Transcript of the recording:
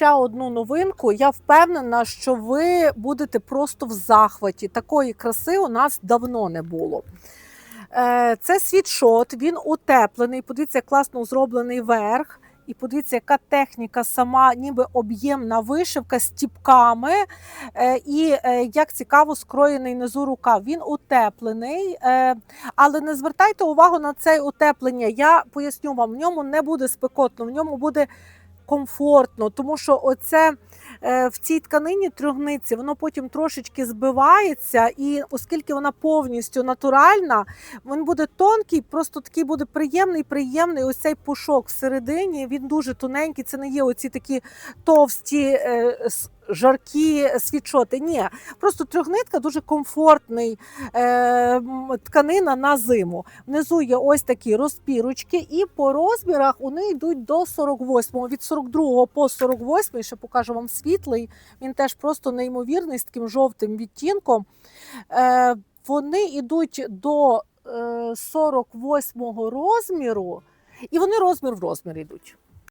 ще одну новинку. Я впевнена, що ви будете просто в захваті. Такої краси у нас давно не було. Е, Це світшот, він утеплений. Подивіться, як класно зроблений верх. І подивіться, яка техніка сама, ніби об'ємна вишивка з тіпками. Е, І е, як цікаво скроєний внизу рукав. Він утеплений, але не звертайте увагу на це утеплення. Я поясню вам, в ньому не буде спекотно, в ньому буде комфортно, тому що оце в цій тканині трьохниці воно потім трошечки збивається, і оскільки вона повністю натуральна, він буде тонкий, просто такий буде приємний, приємний. Ось цей пушок всередині. Він дуже тоненький. Це не є оці такі товсті. е, Жаркі світшоти. Ні, просто трьохнитка дуже комфортний е, тканина на зиму. Внизу є ось такі розпірочки, і по розмірах вони йдуть до 48-го. Від 42 по 48, ще покажу вам світлий. Він теж просто неймовірний з таким жовтим відтінком. Е, вони йдуть до е, 48-го розміру, і вони розмір в розмір йдуть.